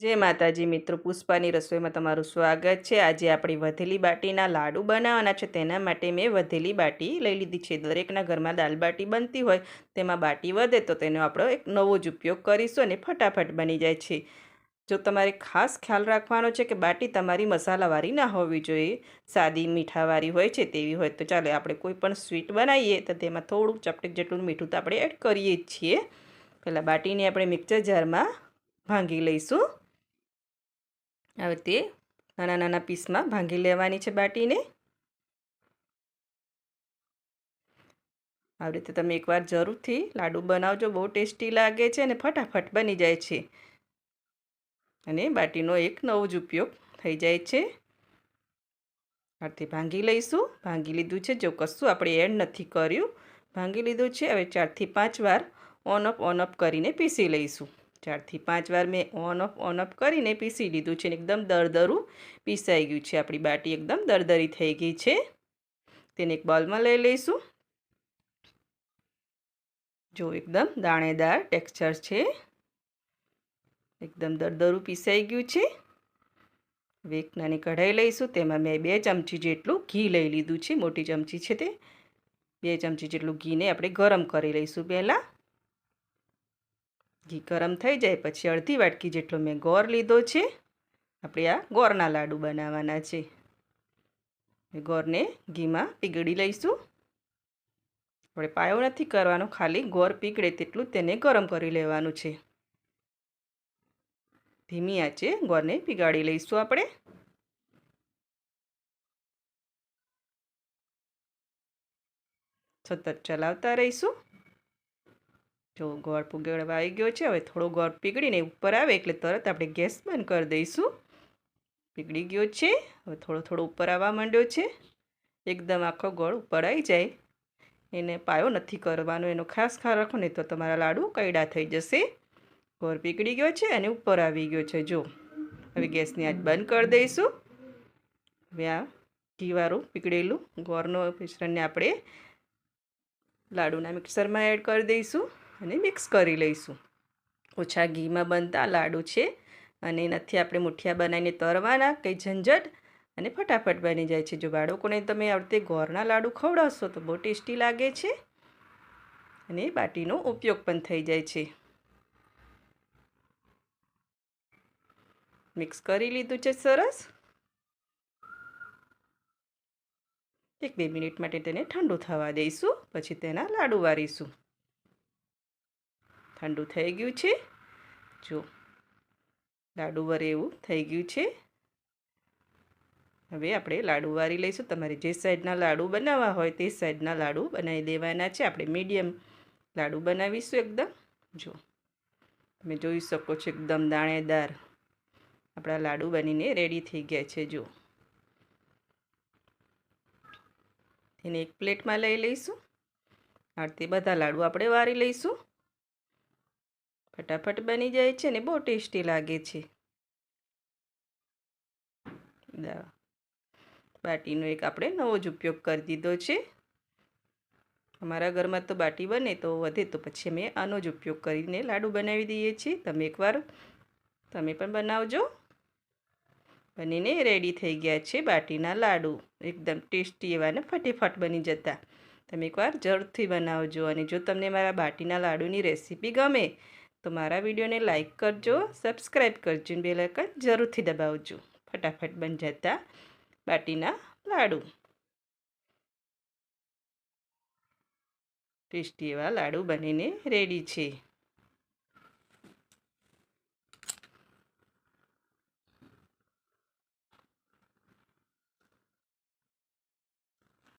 જય માતાજી મિત્રો, પુષ્પાની રસોઈમાં તમારું સ્વાગત છે. આજે આપણી વધેલી બાટીના લાડુ બનાવવાના છે. તેના માટે મેં વધેલી બાટી લઈ લીધી છે. દરેકના ઘરમાં દાલ બાટી બનતી હોય, તેમાં બાટી વધે તો તેનો આપણો એક નવો જ ઉપયોગ કરીશું અને ફટાફટ બની જાય છે. જો તમારે ખાસ ખ્યાલ રાખવાનો છે કે બાટી તમારી મસાલાવાળી ના હોવી જોઈએ, સાદી મીઠાવાળી હોય છે તેવી હોય, તો ચાલો આપણે કોઈ પણ સ્વીટ બનાવીએ, તો તેમાં થોડુંક ચપટીક જેટલું મીઠું તો આપણે એડ કરીએ જ છીએ. પહેલાં બાટીને આપણે મિક્સર જારમાં ભાંગી લઈશું. હવે તે નાના નાના પીસમાં ભાંગી લેવાની છે બાટીને. આવી રીતે તમે એકવાર જરૂરથી લાડુ બનાવજો, બહુ ટેસ્ટી લાગે છે અને ફટાફટ બની જાય છે. અને બાટીનો એક નવો જ ઉપયોગ થઈ જાય છે. આથી ભાંગી લઈશું. ભાંગી લીધું છે, જો કશું આપણે એડ નથી કર્યું. ભાંગી લીધું છે, હવે ચારથી પાંચ વાર ઓન અપ ઓન અપ કરીને પીસી લઈશું. ચારથી પાંચ વાર મેં ઓન ઓફ ઓન ઓફ કરીને પીસી લીધું છે એકદમ દરદરું પીસાઈ ગયું છે. આપણી બાટી એકદમ દરદરી થઈ ગઈ છે. તેને એક બોલમાં લઈ લઈશું. જો એકદમ દાણેદાર ટેક્સચર છે. એકદમ દરદરું પીસાઈ ગયું છે. હવે નાની કઢાઈ લઈશું. તેમાં મેં બે ચમચી જેટલું ઘી લઈ લીધું છે. મોટી ચમચી છે તે. બે ચમચી જેટલું ઘીને આપણે ગરમ કરી લઈશું પહેલાં. ઘી ગરમ થઈ જાય, પછી અડધી વાટકી જેટલો મેં ગોળ લીધો છે. આપણે આ ગોળના લાડુ બનાવવાના છે. ગોળને ઘીમાં પીગળી લઈશું. આપણે પાયો નથી કરવાનો, ખાલી ગોળ પીગળે તેટલું તેને ગરમ કરી લેવાનું છે. ધીમી આંચે ગોળને પીગાળી લઈશું આપણે. સતત ચલાવતા રહીશું. જો ગોળ પીગળવા આવી ગયો છે, હવે થોડો ગોળ પીગળીને ઉપર આવે એટલે તરત આપણે ગેસ બંધ કરી દઈશું. પીગળી ગયો છે, હવે થોડો થોડો ઉપર આવવા માંડ્યો છે. એકદમ આખો ગોળ ઉપર આવી જાય. એને પાયો નથી કરવાનો, એનો ખાસ ખ્યાલ રાખો, નહીં તો તમારા લાડુ કૈડા થઈ જશે. ગોળ પીગળી ગયો છે અને ઉપર આવી ગયો છે, જો. હવે ગેસની આજ બંધ કરી દઈશું. હવે આ ઘીવાળું પીગળેલું ગોળનો મિશ્રણને આપણે લાડુના મિક્સરમાં એડ કરી દઈશું. અને મિક્સ કરી લઈશું. ઓછા ઘીમાં બનતા લાડુ છે અને નથી આપણે મુઠિયા બનાવીને તરવાના કંઈ ઝંઝટ અને ફટાફટ બની જાય છે. જો બાળકોને તમે આ રીતે લાડુ ખવડાવશો તો બહુ ટેસ્ટી લાગે છે અને બાટીનો ઉપયોગ પણ થઈ જાય છે. મિક્સ કરી લીધું છે સરસ. એક બે મિનિટ માટે તેને ઠંડુ થવા દઈશું, પછી તેના લાડુ વારીશું. ઠંડુ થઈ ગયું છે. જો, લાડુ વરે એવું થઈ ગયું છે. હવે આપણે લાડુ વારી લઈશું. તમારે જે સાઈડના લાડુ બનાવવા હોય તે સાઈડના લાડુ બનાવી દેવાના છે. આપણે મીડિયમ લાડુ બનાવીશું એકદમ. જો, તમે જોઈ શકો છો એકદમ દાણેદાર આપણા લાડુ બનીને રેડી થઈ ગયા છે. જો તેને એક પ્લેટમાં લઈ લઈશું. આરતી બધા લાડુ આપણે વારી લઈશું. ફટાફટ બની જાય છે ને, બહુ ટેસ્ટી લાગે છે. બાટીનો એક આપણે નવો જ ઉપયોગ કરી દીધો છે. અમારા ઘરમાં તો બાટી બને તો વધે તો પછી અમે આનો જ ઉપયોગ કરીને લાડુ બનાવી દઈએ છીએ. તમે એકવાર, તમે પણ બનાવજો. બનીને રેડી થઈ ગયા છે બાટીના લાડુ. એકદમ ટેસ્ટી એવા ને ફટેફટ બની જતા. તમે એકવાર જરૂરથી બનાવજો અને જો તમને મારા બાટીના લાડુની રેસીપી ગમે તો મારા વિડીયોને લાઇક કરજો સબસ્ક્રાઈબ કરજો અને બેલાઇકન જરૂરથી દબાવજો. ફટાફટ બન જતા બાટીના લાડુ. ટેસ્ટી એવા લાડુ બનીને રેડી છે.